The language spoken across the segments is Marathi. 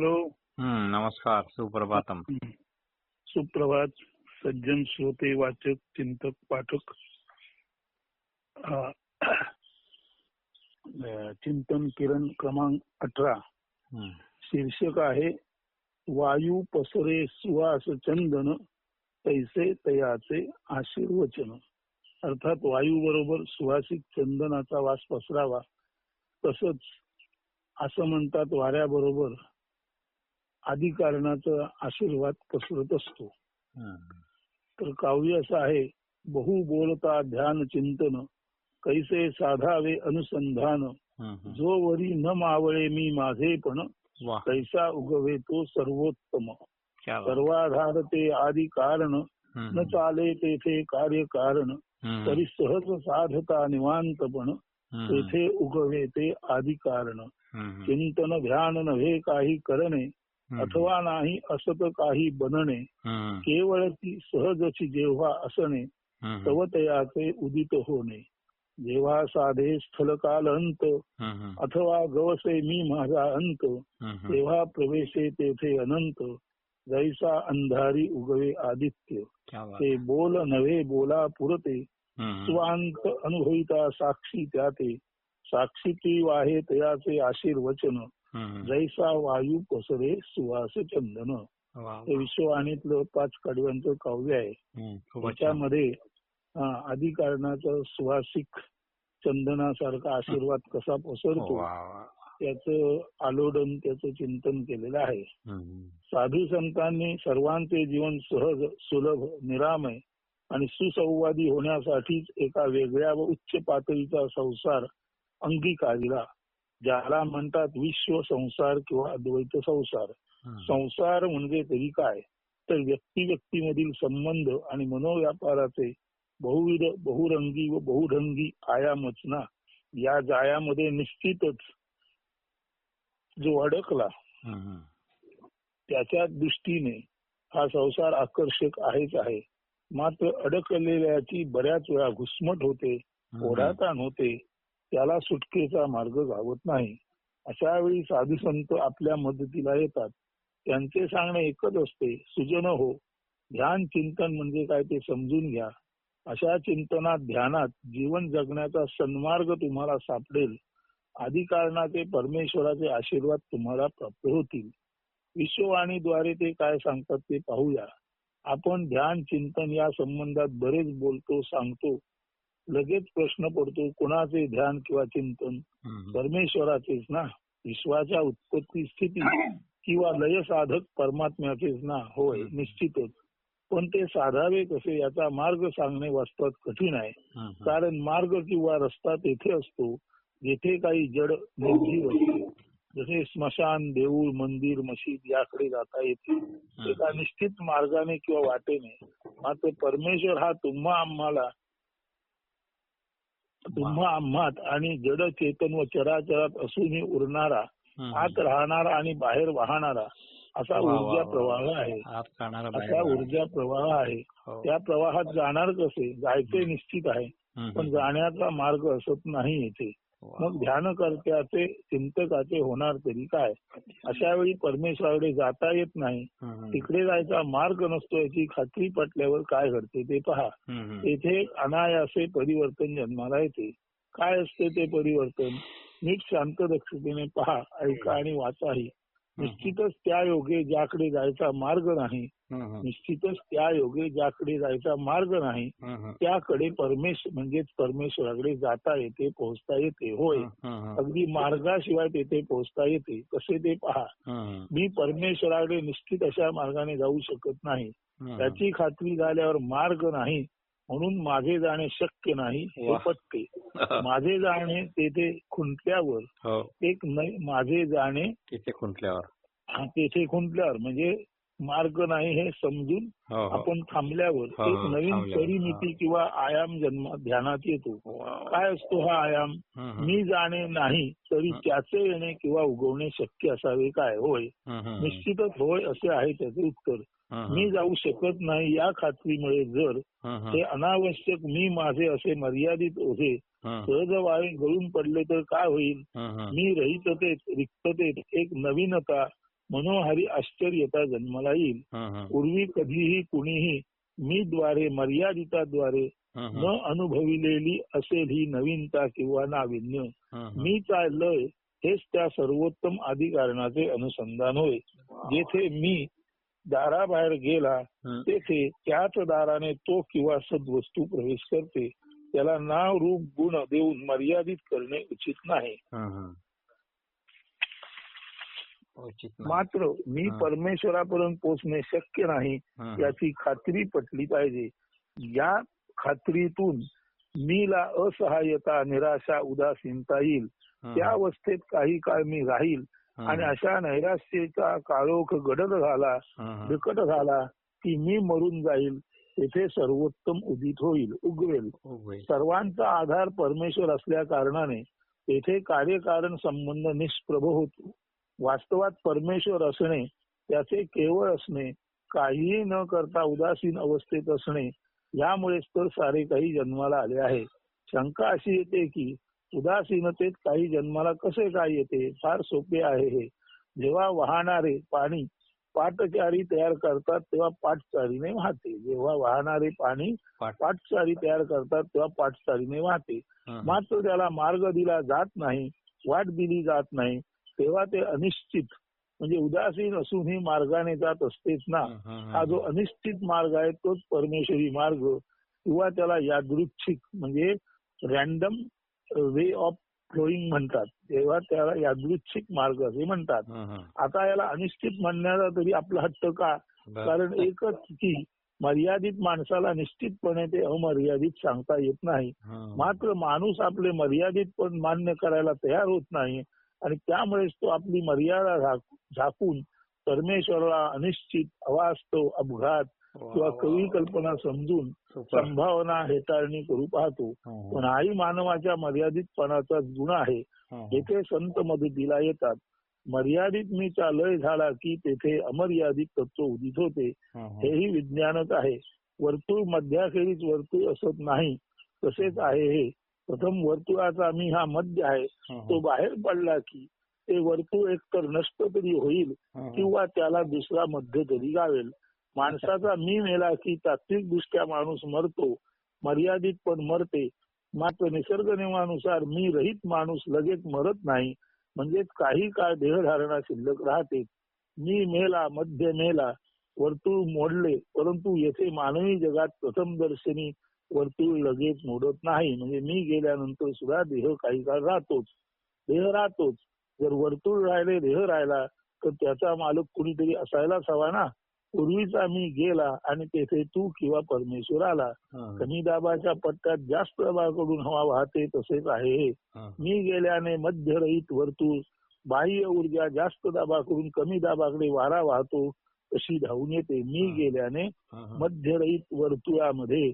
हॅलो. हम्म, नमस्कार सुप्रभातम. सुप्रभात सज्जन श्रोते वाचक चिंतक पाठक. चिंतन किरण क्रमांक अठरा. शीर्षक आहे वायू पसरे सुवास चंदन तैसे तयाचे आशीर्वचन. अर्थात वायू बरोबर सुवासिक चंदनाचा वास पसरावा. तसंच असं म्हणतात वाऱ्याबरोबर आदी कारणाचा आशीर्वाद पसरत असतो. तर काव्य असं आहे बहु बोलता ध्यान चिंतन कैसे साधावे अनुसंधान जो वरी न मावळे मी माझे पण कैसा उगवे तो सर्वोत्तम. सर्वाधार ते आदी कारण न चाले तेथे कार्य कारण तरी सहज साधता निवांतपण हम्म, तेथे उगवे ते आदी कारण. चिंतन ध्यान नव्हे काही करणे अथवा नाही असत काही बनणे केवळ ती सहजची जेव्हा असणे तव तयाचे उदित होणे. जेव्हा साधे स्थलकाल अंत अथवा गवसे मी माझा अंत तेव्हा प्रवेशे तेथे अनंत जैसा अंधारी उगवे आदित्य. ते बोल नव्हे बोला पुरते स्वांत अनुभविता साक्षी त्याते. साक्षी ती वाहे तयाचे आशीर्वचन. जैसा वायू पसरे सुवास चंदन. हे विश्ववाणीतलं पाच कडव्यांचं काव्य आहे. त्याच्यामध्ये अधिकारणाचा सुवासिक चंदनासारखा आशीर्वाद कसा पसरतो. त्याचं आलोडन त्याचं चिंतन केलेलं आहे साधू संतांनी सर्वांचे जीवन सहज सुलभ निरामय आणि सुसंवादी होण्यासाठीच एका वेगळ्या व उच्च पातळीचा संसार अंगीकारला ज्याला म्हणतात विश्व संसार किंवा अद्वैत संसार. संसार म्हणजे तरी काय? तर व्यक्ती व्यक्तीमधील संबंध आणि मनोव्यापाराचे बहुविध बहुरंगी व बहुढंगी आयामच ना? या जायामध्ये निश्चितच जो अडकला त्याच्या दृष्टीने हा संसार आकर्षक आहेच आहे. मात्र अडकलेल्याची बऱ्याच वेळा घुसमट होते ओढाताण होते त्याला सुटकेचा मार्ग गावत नाही. अशा वेळी साधू संत आपल्या मदतीला येतात. त्यांचे सांगणे एकच असते सुजन हो ध्यान चिंतन म्हणजे काय ते समजून घ्या. अशा चिंतनात ध्यानात जीवन जगण्याचा सन्मार्ग तुम्हाला सापडेल. अधिकारणाचे परमेश्वराचे आशीर्वाद तुम्हाला प्राप्त होतील. विश्ववाणीद्वारे ते काय सांगतात ते पाहूया. आपण ध्यान चिंतन या संबंधात बरेच बोलतो सांगतो. लगेच प्रश्न पडतो कुणाचे ध्यान किंवा चिंतन? परमेश्वराचेच ना? विश्वाच्या उत्पत्ती स्थिती किंवा लय साधक परमात्म्याचेच ना? होय निश्चितच. पण ते साधावे कसे याचा मार्ग सांगणे वास्तवात कठीण आहे. कारण मार्ग किंवा रस्ता तेथे असतो जेथे काही जड निर्जीव असते. जसे स्मशान देऊळ मंदिर मशीद याकडे जाता येते. एका निश्चित मार्गाने किंवा वाटेने मात्र परमेश्वर हा तुम्हा आम्हाला तुम्हा आम्हात आणि जड चेतन व चराचरात असूनही उरणारा आत राहणारा आणि बाहेर वाहणारा असा ऊर्जा. प्रवाह आहे. असा ऊर्जा प्रवाह आहे. त्या प्रवाहात जाणार कसे? जायचे निश्चित आहे. पण जाण्याचा मार्ग असत नाही येथे मग ध्यानकर्त्याचे चिंतकाचे होणार तरी काय? अशा वेळी परमेश्वराकडे जाता येत नाही. तिकडे जायचा मार्ग नसतो याची खात्री पटल्यावर काय घडते ते पहा. तेथे अनायासे परिवर्तन जन्माला येते. काय असते ते परिवर्तन? नीट शांत दक्षतेने पहा ऐका आणि वाचाही निश्चितच त्या योगे ज्याकडे जायचा मार्ग नाही निश्चितच त्या योगे ज्याकडे जायचा मार्ग नाही त्याकडे परमेश म्हणजेच परमेश्वराकडे जाता येते पोहोचता येते होय. अगदी मार्गाशिवाय तेथे पोहोचता येते. कसे ते पहा. मी परमेश्वराकडे निश्चित अशा मार्गाने जाऊ शकत नाही. त्याची खात्री झाल्यावर मार्ग नाही. म्हणून माझे जाणे शक्य नाही हे. पटते. माझे जाणे तेथे खुंटल्यावर हो. एक माझे जाणे तिथे खुंटल्यावर. हा, तेथे खुंटल्यावर म्हणजे मार्ग नाही हे समजून हो हो. आपण थांबल्यावर एक नवीन परिमिती किंवा आयाम जन्म ध्यानात येतो. काय असतो हा आयाम? मी जाणे नाही तरी त्याचे येणे किंवा उगवणे शक्य असावे काय? होय. निश्चितच होय असे आहे त्याचे उत्तर. मी जाऊ शकत नाही या खात्रीमुळे जर हे अनावश्यक मी माझे असे मर्यादित ओझे सहज वाळे गळून पडले तर काय होईल? मी रहिततेत रिक्ततेत एक नवीनता मनोहारी आश्चर्यता जन्माला येईल. पूर्वी कधीही कुणीही मी द्वारे मर्यादिताद्वारे न. अनुभविलेली असेल ही नवीनता किंवा नाविन्य. हं, हं. मीचा लय हेच त्या सर्वोत्तम अधिकारणाचे अनुसंधान होय. जेथे मी दाराबाहेर गेला. तेथे त्याच दाराने तो किंवा सद्वस्तू प्रवेश करते त्याला नाव रूप गुण देऊन मर्यादित करणे उचित नाही. मात्र मी. परमेश्वरापर्यंत पोहोचणे शक्य नाही. याची खात्री पटली पाहिजे या खात्रीतून मीला असहाय्यता निराशा उदासीनता येईल त्या अवस्थेत काही काळ मी राहील. आणि अशा नैराश्याचा काळोख गडद झाला हं, हं. बिकट झाला की मी मरून जाईल तेथे सर्वोत्तम उदित होईल उगवेल उभे. सर्वांचा आधार परमेश्वर असल्या कारणाने तेथे कार्यकारण संबंध निष्प्रभ होतो वास्तवात परमेश्वर असणे त्याचे केवळ असणे काहीही न करता उदासीन अवस्थेत असणे यामुळेच तर सारे काही जन्माला आले आहे शंका अशी येते की उदासीनतेत काही जन्माला कसे काय येते फार सोपे आहे हे जेव्हा वाहणारे पाणी पाटचारी तयार करतात तेव्हा पाटचारीने वाहते जेव्हा वाहणारे पाणी पाट. पाटचारी तयार करतात तेव्हा पाटचारीने वाहते. मात्र त्याला मार्ग दिला जात नाही वाट दिली जात नाही तेव्हा ते अनिश्चित म्हणजे उदासीन असूनही मार्गाने जात असतेच ना. हा जो अनिश्चित मार्ग आहे तोच परमेश्वरी मार्ग किंवा त्याला यादृच्छिक म्हणजे रॅन्डम वे ऑफ फ्लोईंग म्हणतात तेव्हा त्याला यादृच्छिक मार्ग असे म्हणतात. आता याला अनिश्चित म्हणण्याचा तरी आपला हट्ट का. कारण एकच की मर्यादित माणसाला निश्चितपणे ते अमर्यादित सांगता येत नाही. मात्र माणूस आपले मर्यादित पण मान्य करायला तयार होत नाही आणि त्यामुळेच तो आपली मर्यादा झाक- झाकून परमेश्वराला अनिश्चित अवास्तव अपघात किंवा कवी. कल्पना समजून. संभावना हेटाळणी करू पाहतो. पण हाही मानवाच्या मर्यादितपणाचा गुण आहे. येथे संत मदतीला येतात मर्यादित मीचा लय झाला की तेथे अमर्यादित तत्व उदित होते हं, हं. हेही विज्ञानच आहे वर्तुळ मध्याखेरीच वर्तुळ असत नाही तसेच आहे हे प्रथम वर्तुळाचा मी हा मध्य आहे तो. बाहेर पडला की ते वर्तुळ एकतर नष्ट तरी होईल. किंवा त्याला दुसरा मध्य तरी गावेल माणसाचा मी मेला की तात्विक दृष्ट्या माणूस मरतो मर्यादित पण मरते. मात्र निसर्ग नियमानुसार मी रहित माणूस लगेच मरत नाही. म्हणजेच काही काळ देहधारणा शिल्लक राहते. मी मेला मध्य मेला वर्तुळ मोडले परंतु येथे मानवी जगात प्रथम दर्शनी वर्तुळ लगेच मोडत नाही. म्हणजे मी गेल्यानंतर सुद्धा देह काही काळ राहतोच. देह राहतोच. जर वर्तुळ राहिले देह राहिला तर त्याचा मालक कुणीतरी असायलाच हवा ना? पूर्वीचा मी गेला आणि तेथे तू किंवा परमेश्वर आला. कमी दाबाच्या पट्ट्यात जास्त दाबाकडून हवा वाहते तसेच आहे. मी गेल्याने मध्यरहित वर्तुळ बाह्य ऊर्जा जास्त दाबाकडून कमी दाबाकडे वारा वाहतो तशी धावून येते मी. गेल्याने. मध्यरहित वर्तुळामध्ये.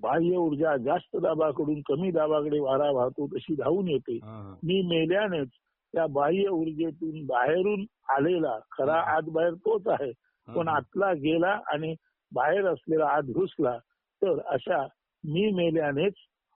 बाह्य ऊर्जा जास्त दाबाकडून कमी दाबाकडे वारा वाहतो तशी धावून येते. मी मेल्यानेच त्या बाह्य ऊर्जेतून बाहेरून आलेला खरा. आत बाहेर तोच आहे पण आतला गेला आणि बाहेर असलेला आत घुसला तर अशा मी मेल्यानेच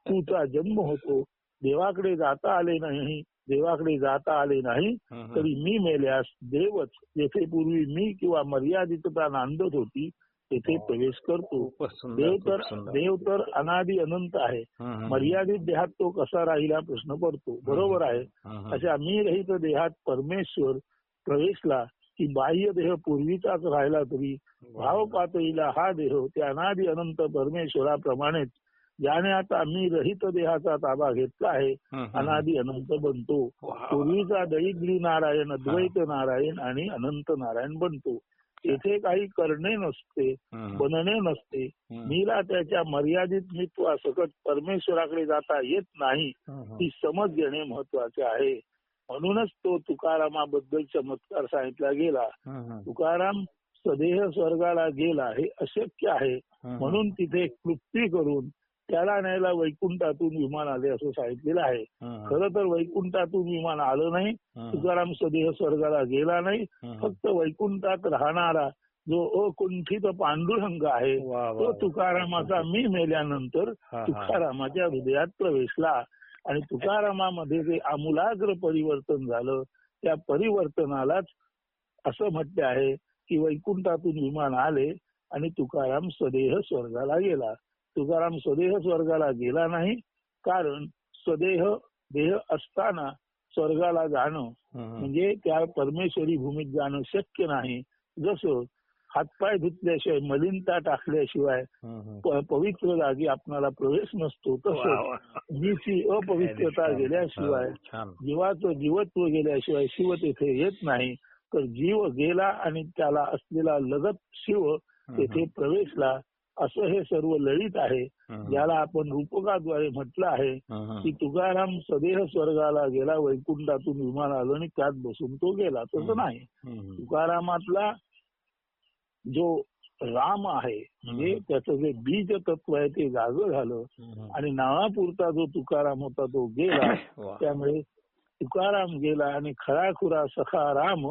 तुझा जन्म होतो देवाकडे जाता आले नाही देवाकडे जाता आले नाही. तरी मी मेल्यास देवच जेथे पूर्वी मी किंवा मर्यादितता नांदत होती तेथे हो. प्रवेश करतो देव तर. देव तर अनादि अनंत आहे. मर्यादित देहात तो कसा राहील प्रश्न पडतो बरोबर आहे. अशा मी रहित देहात परमेश्वर प्रवेशला की बाह्य देह पूर्वीचाच राहिला तरी भाव पातळीला हा देह त्या अनादि अनंत परमेश्वराप्रमाणेच ज्याने आता मी रहित देहाचा ताबा घेतला आहे. अनादि अनंत बनतो. पूर्वीचा दैग्री नारायण अद्वैत नारायण आणि अनंत नारायण बनतो येथे काही करणे नसते. बनणे नसते. मीला त्याच्या मर्यादित मित्वासकट परमेश्वराकडे जाता येत नाही. ती समज घेणे महत्त्वाचे आहे म्हणूनच तो तुकारामाबद्दल चमत्कार सांगितला गेला. तुकाराम सदेह स्वर्गाला गेला हे अशक्य आहे. म्हणून तिथे कृती करून त्याला न्यायला वैकुंठातून विमान आले असं सांगितलेलं आहे. खरं तर वैकुंठातून विमान आलं नाही तुकाराम सदेह स्वर्गाला गेला नाही. फक्त वैकुंठात राहणारा जो अकुंठित पांडुरंग आहे तो. तुकारामाचा मी मेल्यानंतर. तुकारामाच्या हृदयात प्रवेशला आणि तुकारामामध्ये जे आमूलाग्र परिवर्तन झालं त्या परिवर्तनालाच असं म्हटले आहे की वैकुंठातून विमान आले आणि तुकाराम स्वदेह स्वर्गाला गेला तुकाराम स्वदेह स्वर्गाला गेला नाही कारण स्वदेह देह असताना स्वर्गाला जाणं. म्हणजे त्या परमेश्वरी भूमीत जाणं शक्य नाही जसं हातपाय धुतल्याशिवाय मलिनता टाकल्याशिवाय पवित्र जागी आपणाला प्रवेश नसतो. तसंच वा. जीची अपवित्रता गेल्याशिवाय जीवाचं जीवत्व गेल्याशिवाय शिव तेथे येत नाही. तर जीव गेला आणि त्याला असलेला लगत शिव तेथे प्रवेशला. असं हे सर्व ललित आहे. ज्याला आपण रूपकाद्वारे म्हटलं आहे. की तुकाराम सदेह स्वर्गाला गेला वैकुंठातून विमान आलं आणि त्यात बसून तो गेला. तसं नाही. तुकारामातला जो राम आहे म्हणजे त्याचं जे बीज तत्व आहे ते जागं झालं. आणि नावापुरता जो तुकाराम होता तो गेला. त्यामुळे तुकाराम गेला आणि खराखुरा सखा राम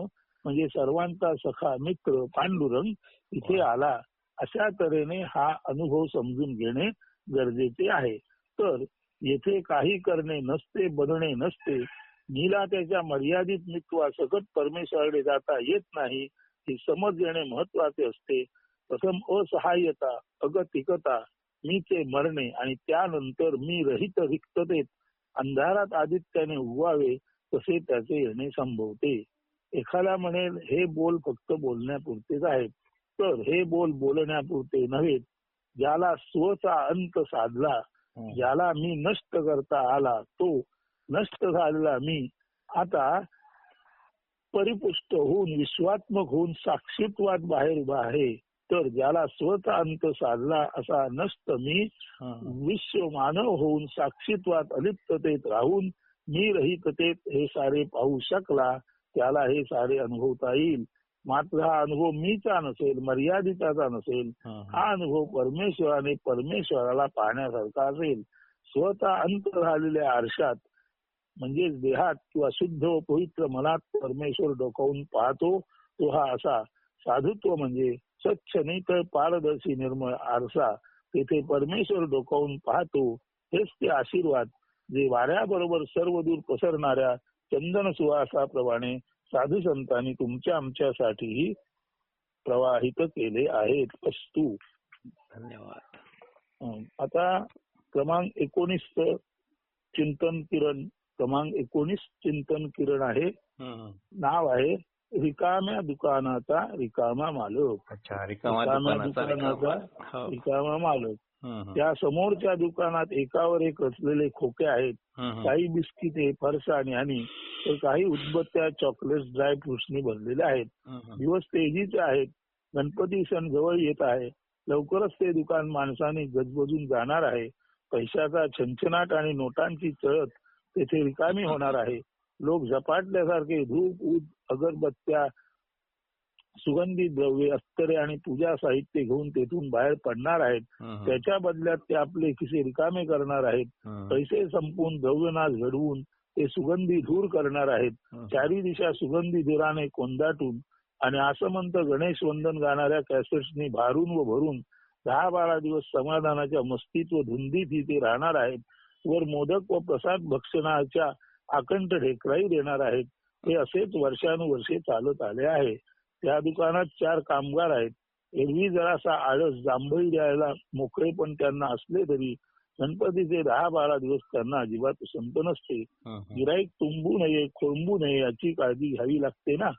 म्हणजे सर्वांचा सखा मित्र पांडुरंग इथे आला. अशा तऱ्हेने हा अनुभव समजून घेणे गरजेचे आहे. तर येथे काही करणे नसते बनणे नसते. नीला त्याच्या मर्यादित मित्वासकट परमेश्वराकडे जाता येत नाही. ही समज येणे महत्त्वाचे असते. प्रथम असहाय्यता अगतिकता मीचे मरणे आणि त्यानंतर मी रहित रिक्ततेत अंधारात आदित्याने उगवावे तसे त्याचे येणे संभवते. एखादा म्हणेल हे बोल फक्त बोलण्यापुरतेच आहेत. तर हे बोल बोलण्यापुरते नव्हे. ज्याला स्वचा अंत साधला. ज्याला मी नष्ट करता आला तो नष्ट झालेला मी. आता परिपुष्ट होऊन विश्वात्मक होऊन साक्षीत्वात बाहेर उभा आहे तर ज्याला स्वतः अंत साधला असा नष्ट मी. विश्व मानव होऊन साक्षीत्वात अलिप्ततेत राहून मी रहिततेत हे सारे पाहू शकला त्याला हे सारे अनुभवता येईल मात्र हा अनुभव मीचा नसेल मर्यादिताचा नसेल. हा अनुभव परमेश्वराने परमेश्वराला पाहण्यासारखा असेल स्वतः अंत झालेल्या आरशात म्हणजेच देहात किंवा शुद्ध व पवित्र मनात परमेश्वर डोकावून पाहतो तो हा असा साधुत्व म्हणजे स्वच्छ नाही तर पारदर्शी निर्मळ आरसा तेथे परमेश्वर डोकावून पाहतो हेच ते आशीर्वाद जे वाऱ्याबरोबर सर्व दूर पसरणाऱ्या चंदन सुवासाप्रमाणे साधू संतांनी तुमच्या आमच्यासाठीही प्रवाहित केले आहेत. वस्तू धन्यवाद. आता क्रमांक एकोणीस चिंतन किरण क्रमांक एकोणीस चिंतन किरण आहे. नाव आहे रिकाम्या दुकानाचा रिकामा मालक अच्छा रिकामा रिकाम्या दुकानाचा रिकामा. हो. रिकामा मालक. त्या समोरच्या दुकानात एकावर एक रचलेले खोके आहेत. काही बिस्किटे फरसाण आणि तर काही उदबत्त्या चॉकलेट्स ड्राय फ्रुट्सनी भरलेले आहेत. दिवस तेजीचे आहेत गणपती सण जवळ येत आहे लवकरच ते दुकान माणसाने गजबजून जाणार आहे पैशाचा छंछनाट आणि नोटांची चळत तेथे रिकामी होणार आहे लोक झपाटल्यासारखे धूप ऊद अगरबत्त्या सुगंधी द्रव्ये अस्तरे आणि पूजा साहित्य घेऊन तेथून बाहेर पडणार आहेत. त्याच्या बदल्यात ते आपले खिसे रिकामे करणार आहेत. पैसे संपून द्रव्यनाश घडवून ते सुगंधी धूर करणार आहेत. चारी दिशा सुगंधी धुराने कोंदाटून आणि आसमंत गणेश वंदन गाणाऱ्या कॅसेट्सनी भारून व भरून दहा बारा दिवस समाधानाच्या मस्तीत व धुंदीत इथे राहणार आहेत वर मोदक व प्रसाद भक्षणाच्या आकंठ ढेकराही देणार आहेत. हे असेच वर्षानुवर्षे चालत आले आहे. त्या दुकानात चार कामगार आहेत. एरवी जरासा आळस जांभई द्यायला मोकळे पण त्यांना असले तरी गणपतीचे दहा बारा दिवस त्यांना अजिबात संत नसते. गिराईक तुंबू नये खोंबू नये याची काळजी घ्यावी लागते ना?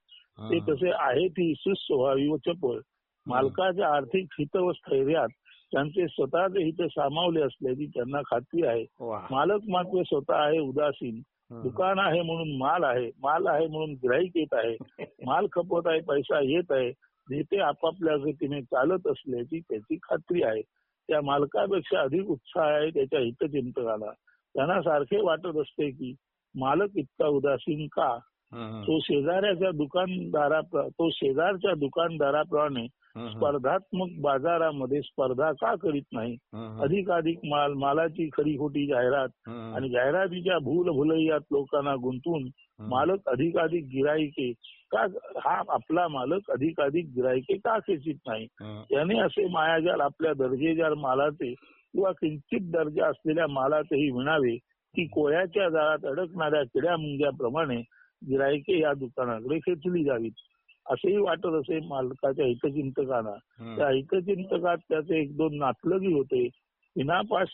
ते. तसे आहे ती सुस्वभावी व चपळ. मालकाच्या आर्थिक हित व स्थैर्यात त्यांचे स्वतःचे हित सामावले असल्याची त्यांना खात्री आहे. मालक मात्र स्वतः आहे उदासीन. दुकान आहे म्हणून माल आहे माल आहे म्हणून गिराईक येत आहे माल खपत आहे पैसा येत आहे नेते आपापल्या गतीने चालत असल्याची त्याची खात्री आहे त्या मालकापेक्षा अधिक उत्साह आहे त्याच्या हितचिंतकाला त्यांना सारखे वाटत असते की मालक इतका उदासीन का. तो शेजाऱ्याच्या दुकानदारा तो शेजारच्या दुकानदाराप्रमाणे. स्पर्धात्मक बाजारामध्ये स्पर्धा का करीत नाही. अधिकाधिक माल मालाची खरी खोटी जाहिरात. आणि जाहिरातीच्या भूल भुलैयात लोकांना हम्म. मालक अधिकाधिक गिराईके का हा आपला मालक अधिकाधिक गिराईके का खेचीत नाही. त्याने असे मायाजाल आपल्या दर्जेदार मालाचे किंवा किंचित दर्जा असलेल्या मालाचेही विणावे की कोळ्याच्या जाळात अडकणाऱ्या किड्या मुंग्याप्रमाणे गिराईके या दुकानाकडे खेचली जावीत असंही वाटत असे मालकाच्या हितचिंतकांना. त्या हितचिंतकात त्याचे एक दोन नातलगी होते. विनापाश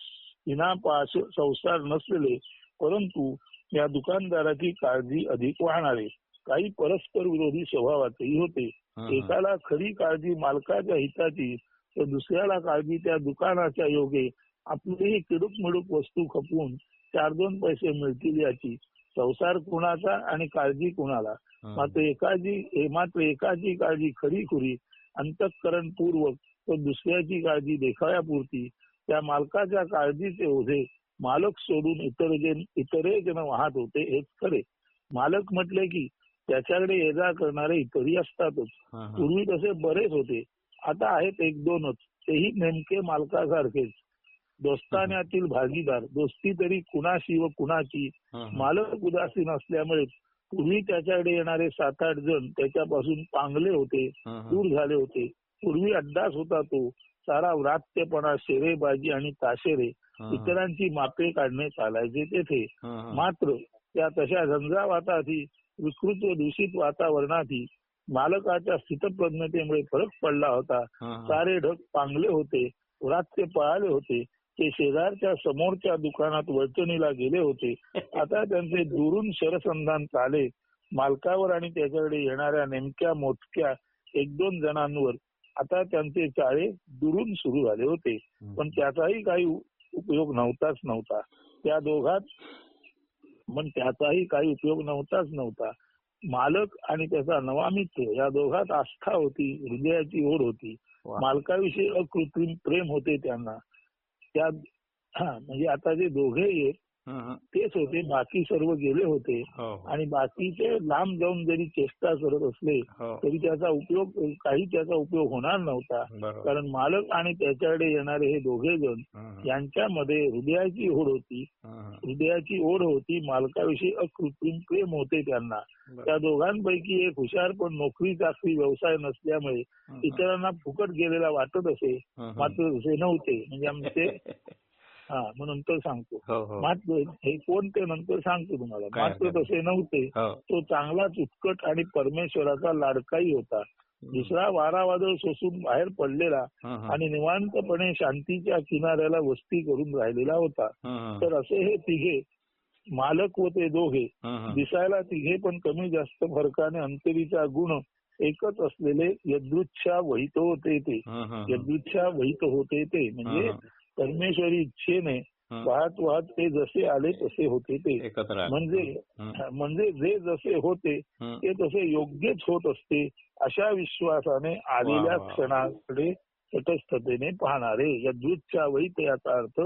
विनापाश संसार नसलेले परंतु या दुकानदाराची काळजी अधिक वाहणारे. काही परस्पर विरोधी स्वभावाचेही होते. एकाला खरी काळजी मालकाच्या हिताची तर दुसऱ्याला काळजी त्या दुकानाच्या योगे. आपलीही किडूक मिडूक वस्तू खपवून चार दोन पैसे मिळतील याची. संसार कुणाचा आणि काळजी कुणाला. मात्र एकाची मात्र एकाची काळजी खरी खुरी अंतःकरण पूर्वक तर दुसऱ्याची काळजी देखाव्यापुरती त्या मालकाच्या काळजीचे ओझे मालक सोडून इतर जन इतरही जण वाहत होते हेच खरे. मालक म्हटले की त्याच्याकडे ये जा करणारे इतरही असतातच. पूर्वी तसे बरेच होते. आता आहेत एक दोनच. तेही नेमके मालकासारखेच. दोस्तान्यातील भागीदार दोस्ती तरी कुणाशी व कुणाची. मालक उदासीन असल्यामुळे पूर्वी त्याच्याकडे येणारे सात आठ जण त्याच्यापासून पांगले होते. दूर झाले होते पूर्वी अड्डाच होता तो सारा व्रात्यपणा शेरेबाजी आणि ताशेरे. इतरांची मापे काढणे चालायचे तेथे. मात्र त्या तशा झंझावाताची विकृत व दूषित वातावरणाची मालकाच्या स्थितप्रज्ञतेमुळे फरक पडला होता. सारे ढग पांगले होते व्रात्य पळाले होते ते शेजारच्या समोरच्या दुकानात वळचणीला गेले होते. आता त्यांचे दुरून शरसंधान चाले. मालकावर आणि त्याच्याकडे येणाऱ्या नेमक्या मोजक्या एक दोन जणांवर आता त्यांचे चाळे दुरून सुरू झाले होते. पण त्याचाही काही उपयोग नव्हताच नव्हता. त्या दोघात पण त्याचाही काही उपयोग नव्हताच नव्हता. मालक आणि त्याचा नवा मित्र या दोघात आस्था होती हृदयाची ओढ होती. मालकाविषयी अकृत्रिम प्रेम होते त्यांना. त्या हा म्हणजे आता जे दोघे आहेत तेच होते बाकी सर्व गेले होते हो हो. आणि बाकीचे लांब जाऊन जरी चेष्टा करत असले हो तरी त्याचा उपयोग काही त्याचा उपयोग होणार नव्हता कारण मालक आणि त्याच्याकडे येणारे हे दोघे जण. यांच्यामध्ये हृदयाची ओढ होती. हृदयाची ओढ होती मालकाविषयी अकृत्रिम प्रेम होते त्यांना. त्या दोघांपैकी एक हुशार पण नोकरी चाकरी व्यवसाय नसल्यामुळे. इतरांना फुकट गेलेला वाटत असे. मात्र तसे नव्हते म्हणजे आमचे हा मग नंतर सांगतो. हो हो. मात्र हे कोण ते नंतर सांगतो तुम्हाला. मात्र तसे नव्हते. हो. तो चांगलाच उत्कट आणि परमेश्वराचा लाडकाही होता. दुसरा वारा वादळ सोसून बाहेर पडलेला. आणि निवांतपणे शांतीच्या किनाऱ्याला वस्ती करून राहिलेला होता. तर असे हे तिघे मालक व ते दोघे. दिसायला तिघे पण कमी जास्त फरकाने अंतरीचा गुण एकच असलेले यदृच्छा वहित होते ते. यदृच्छा वहित होते ते. म्हणजे. परमेश्वरी इच्छेने. वाहत वाहत ते जसे आले तसे होते ते. म्हणजे. म्हणजे जे जसे होते. ते तसे योग्यच होत असते अशा विश्वासाने आलेल्या. क्षणाकडे तटस्थतेने पाहणारे यदृच्छा वहित याचा अर्थ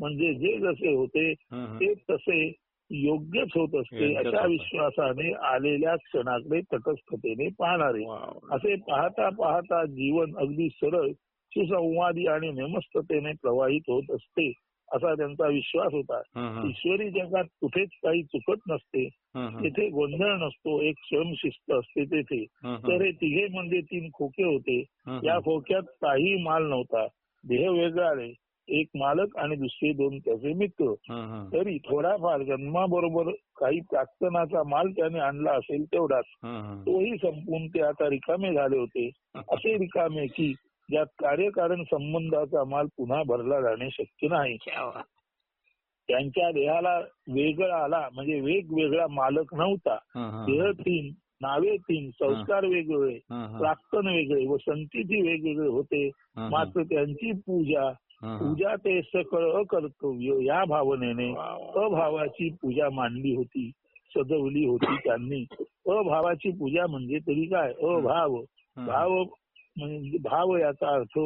म्हणजे जे जसे होते. ते तसे योग्यच होत असते अशा. विश्वासाने आलेल्या क्षणाकडे तटस्थतेने पाहणारे. असे पाहता पाहता जीवन अगदी सरळ सुसंवादी आणि नेमस्ततेने प्रवाहित होत असते असा त्यांचा विश्वास होता. ईश्वरी जगात कुठेच काही चुकत नसते. तेथे गोंधळ नसतो एक स्वयंशिस्त असते तेथे. तर हे तिघे म्हणजे तीन खोके होते. या खोक्यात काही माल नव्हता देह वेगळाळे एक मालक आणि दुसरे दोन त्याचे मित्र. तरी थोडाफार जन्माबरोबर काही प्राक्तनाचा माल त्याने आणला असेल तेवढाच. तोही संपून ते आता रिकामे झाले होते असे रिकामे की ज्यात कार्यकारण संबंधाचा माल पुन्हा भरला जाणे शक्य नाही. त्यांच्या देहाला वेगळा आला म्हणजे वेगवेगळा मालक नव्हता. देह तीन नावे तीन संस्कार वेगवेगळे. प्राक्तन वेगळे व संतीची वेगवेगळे होते. मात्र त्यांची पूजा. पूजा ते सकळ अकर्तव्य या भावनेने. अभावाची पूजा मांडली होती सजवली होती त्यांनी अभावाची पूजा म्हणजे तरी काय अभाव. भाव म्हणजे भाव याचा अर्थ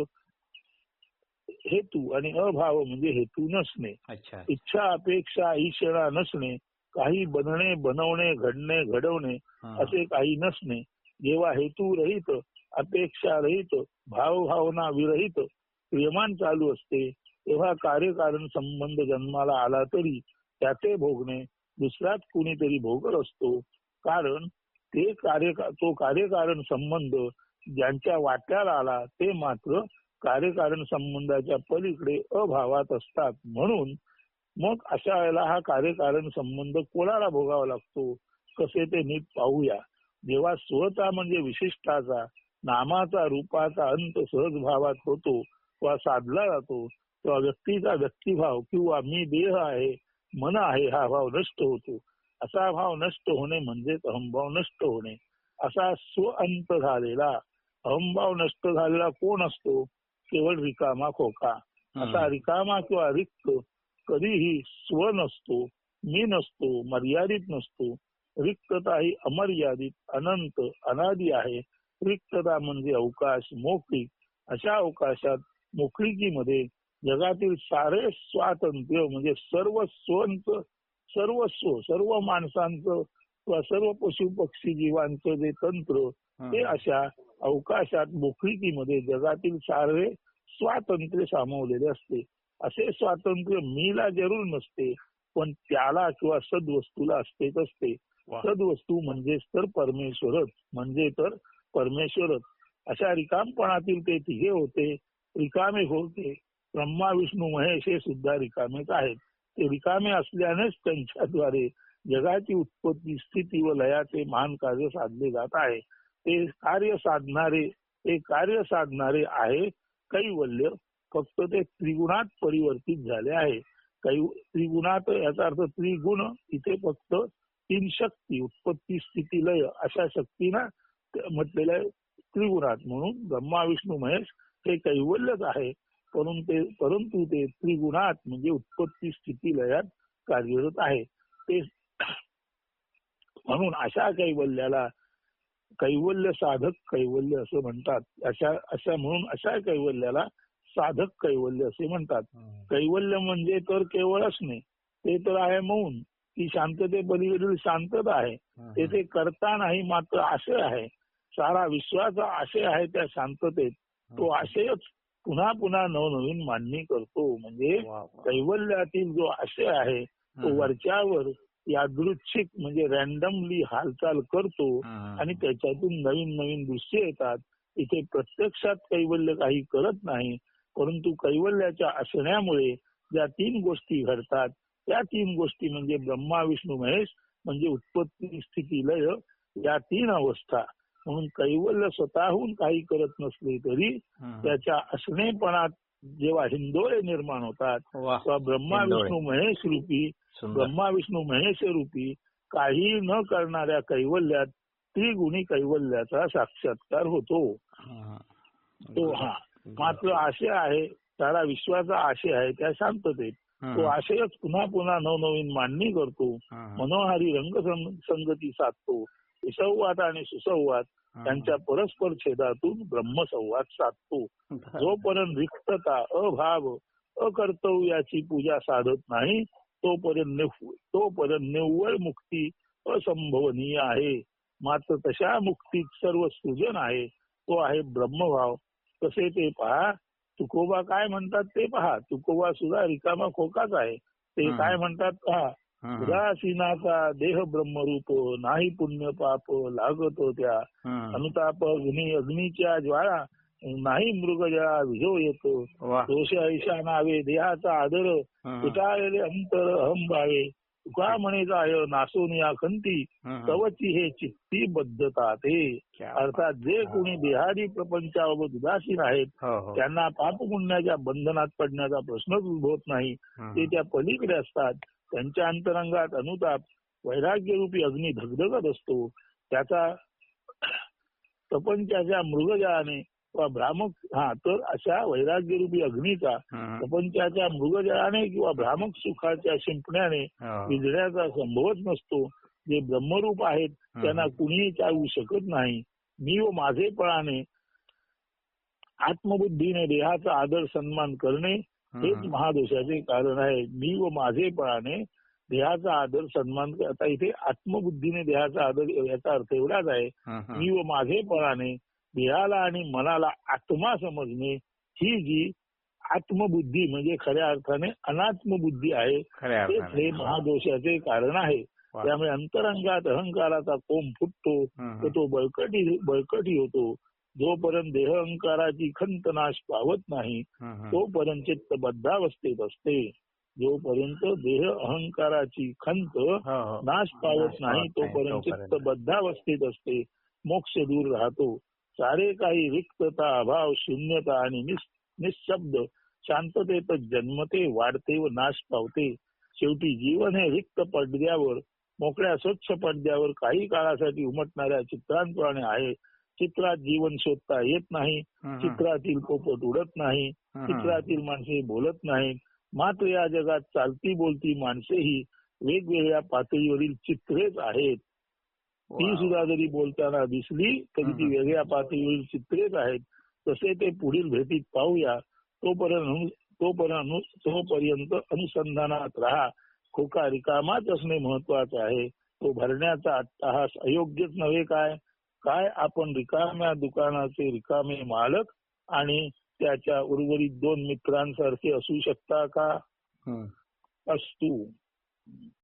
हेतू आणि अभाव म्हणजे हेतू नसणे. अच्छा. इच्छा अपेक्षा ईशणा नसणे काही बनणे बनवणे घडणे घडवणे. असे काही नसणे. जेव्हा हेतू रहित अपेक्षा रहित भावभावना विरहित प्रेमान चालू असते तेव्हा कार्यकारण संबंध जन्माला आला तरी त्याचे भोगणे दुसराच कुणीतरी भोगत असतो. कारण ते कार्य तो कार्यकारण संबंध ज्यांच्या वाट्याला आला ते मात्र कार्यकारण संबंधाच्या पलीकडे अभावात असतात. म्हणून मग अशा वेळेला हा कार्यकारण संबंध कोणाला भोगावा लागतो? कसे ते नीट पाहूया. जेव्हा स्वता म्हणजे विशिष्टाचा नामाचा रूपाचा अंत सहज भावात होतो किंवा साधला जातो तेव्हा व्यक्तीचा व्यक्तिभाव किंवा मी देह आहे मन आहे हा भाव नष्ट होतो. असा भाव नष्ट होणे म्हणजेच अहंभाव नष्ट होणे. असा स्वअंत झालेला अहंभाव नष्ट झालेला कोण असतो? केवळ रिकामा खोका. असा रिकामा किंवा रिक्त कधीही स्व नसतो मी नसतो मर्यादित नसतो. रिक्तता ही अमर्यादित अनंत अनादी आहे. रिक्तता म्हणजे अवकाश मोकळीक अशा अवकाशात मोकळीकीमध्ये जगातील सारे स्वातंत्र्य म्हणजे सर्व स्वंच सर्वस्व सर्व माणसांचं किंवा सर्व पशु पक्षी जीवांचं जे तंत्र ते अशा अवकाशात मोकळीकीमध्ये जगातील सारे स्वातंत्र्य सामावलेले असते. असे स्वातंत्र्य मीला जरूर नसते पण त्याला किंवा सद्वस्तूला असतेच असते. सद्वस्तू म्हणजेच तर परमेश्वरच म्हणजे तर परमेश्वरच. अशा रिकामपणातील ते तिघे होते रिकामे होते. ब्रह्मा विष्णू महेश हे सुद्धा रिकामेच आहेत. ते रिकामे असल्यानेच त्यांच्याद्वारे जगाची उत्पत्ती स्थिती व लयाचे महान कार्य साधले जात आहे. ते कार्य साधणारे ते कार्य साधणारे आहे कैवल्य फक्त ते त्रिगुणात परिवर्तित झाले आहे. काही त्रिगुणात याचा अर्थ त्रिगुण इथे फक्त तीन शक्ती उत्पत्ती स्थिती लय अशा शक्तीना म्हटलेल्या त्रिगुणात. म्हणून ब्रह्मा विष्णू महेश हे कैवल्यच आहे. परंतु ते परंतु ते त्रिगुणात म्हणजे उत्पत्ती स्थिती लयात कार्यरत आहे. ते म्हणून अशा कैवल्याला कैवल्य साधक कैवल्य असं म्हणतात. अशा अशा म्हणून अशा कैवल्याला साधक कैवल्य असे म्हणतात. कैवल्य म्हणजे तर केवळ असणे ते तर आहे मौन. ती शांतते पलीकडील शांतता आहे. ते ते करता नाही मात्र आशय आहे. सारा विश्वाचा आशय आहे त्या शांततेत. तो आशयच पुन्हा पुन्हा नवनवीन मांडणी करतो. म्हणजे कैवल्यातील जो आशय आहे तो वरच्यावर यादृच्छिक म्हणजे रॅन्डमली हालचाल करतो आणि त्याच्यातून नवीन नवीन दृश्य येतात. इथे प्रत्यक्षात कैवल्य काही करत नाही परंतु कैवल्याच्या असण्यामुळे ज्या तीन गोष्टी घडतात त्या तीन गोष्टी म्हणजे ब्रह्मा विष्णू महेश म्हणजे उत्पत्ती स्थिती लय या तीन अवस्था. म्हणून कैवल्य स्वतःहून काही करत नसले तरी त्याच्या असणेपणात जेव्हा हिंदोळे निर्माण होतात तेव्हा ब्रह्मा. विष्णू महेश रूपी ब्रह्मा विष्णू महेश रूपी काही न करणाऱ्या कैवल्यात त्रिगुणी कैवल्याचा साक्षात्कार होतो. तो हा. मात्र आशय आहे सारा विश्वाचा आशय आहे त्या शांततेत तो आशयच पुन्हा पुन्हा नवनवीन मांडणी करतो. मनोहारी रंग संगती साधतो. विसंवाद आणि सुसंवाद त्यांच्या परस्पर छेदातून ब्रह्मसंवाद साधतो. जोपर्यंत रिक्तता अभाव अकर्तव्याची पूजा साधत नाही तोपर्यंत तोपर्यंत निव्वळ मुक्ती असंभवनीय आहे. मात्र तशा मुक्तीत सर्व सृजन आहे. तो आहे ब्रह्मभाव. कसे ते पहा? तुकोबा काय म्हणतात ते पहा. तुकोबा सुद्धा रिकामा खोकाच आहे. ते. काय म्हणतात पहा? उदासीनाचा देह ब्रह्मरूप नाही पुण्य पाप लागतो त्या. अनुताप अग्नी अग्नीच्या ज्वाळा नाही मृगजळा विजो येतो. दोष ऐशा नावे देहाचा आदर पिटाळलेले अंतर अहंभावे तुका म्हणे जाय नासून या खंती तवची हे. चित्ती बद्धता ते. अर्थात जे कोणी देहादी प्रपंचाबाबत उदासीन आहेत त्यांना पापपुण्याच्या बंधनात पडण्याचा प्रश्नच उद्भवत नाही. ते त्या पलीकडे असतात. त्यांच्या अंतरंगात अनुताप वैराग्यरूपी अग्नी धगधगत असतो. त्याचा प्रपंचाच्या मृगजळाने किंवा भ्रामक हा तर अशा वैराग्यरूपी अग्नीचा प्रपंचाच्या मृगजळाने किंवा भ्रामक सुखाच्या शिंपण्याने विजण्याचा संभवच नसतो. जे ब्रह्मरूप आहेत त्यांना कुणीही चालवू शकत नाही. मी व माझेपणाने आत्मबुद्धीने देहाचा आदर सन्मान करणे हेच महादोषाचे कारण आहे. मी व माझेपणाने देहाचा आदर सन्मान आता इथे आत्मबुद्धीने देहाचा आदर याचा अर्थ एवढाच आहे. मी व माझेपणाने देहाला आणि मनाला आत्मा समजणे ही जी आत्मबुद्धी म्हणजे खऱ्या अर्थाने अनात्मबुद्धी आहे तेच हे महादोषाचे कारण आहे. त्यामुळे अंतरंगात अहंकाराचा कोंब फुटतो तर तो बळकटी बळकटी होतो. जोपर्यंत देह अहंकाराची खंत नाश पावत नाही तोपर्यंत चित्त बद्धावस्थेत असते. जोपर्यंत देह अहंकाराची खंत हो हो. नाश पावत नाही तोपर्यंत. चित्त बद्धावस्थेत असते. मोक्ष दूर राहतो. सारे काही रिक्तता अभाव शून्यता आणि निशब्द शांततेत जन्मते वाढते व नाश पावते. शेवटी जीवन हे रिक्त पडद्यावर मोकळ्या स्वच्छ पडद्यावर काही काळासाठी उमटणाऱ्या चित्रांप्रमाणे आहे. चित्रात जीवन शोधता येत नाही. चित्रातील पोपट उडत नाही. चित्रातील माणसे बोलत नाहीत मात्र या जगात चालती बोलती माणसे ही वेगवेगळ्या पातळीवरील चित्रेच आहेत. ती. सुद्धा जरी बोलताना दिसली तरी ती. वेगळ्या पातळीवरील चित्रेच आहेत. तसे ते पुढील भेटीत पाहूया. तोपर्यंत तोपर्यंत तोपर्यंत अनुसंधानात राहा. खोका रिकामाच असणे महत्त्वाचे आहे. तो भरण्याचा अट्टहास अयोग्यच नव्हे काय? काय आपण रिकाम्या दुकानाचे रिकामे मालक आणि त्याच्या उर्वरित दोन मित्रांसारखे असू शकता का. असतू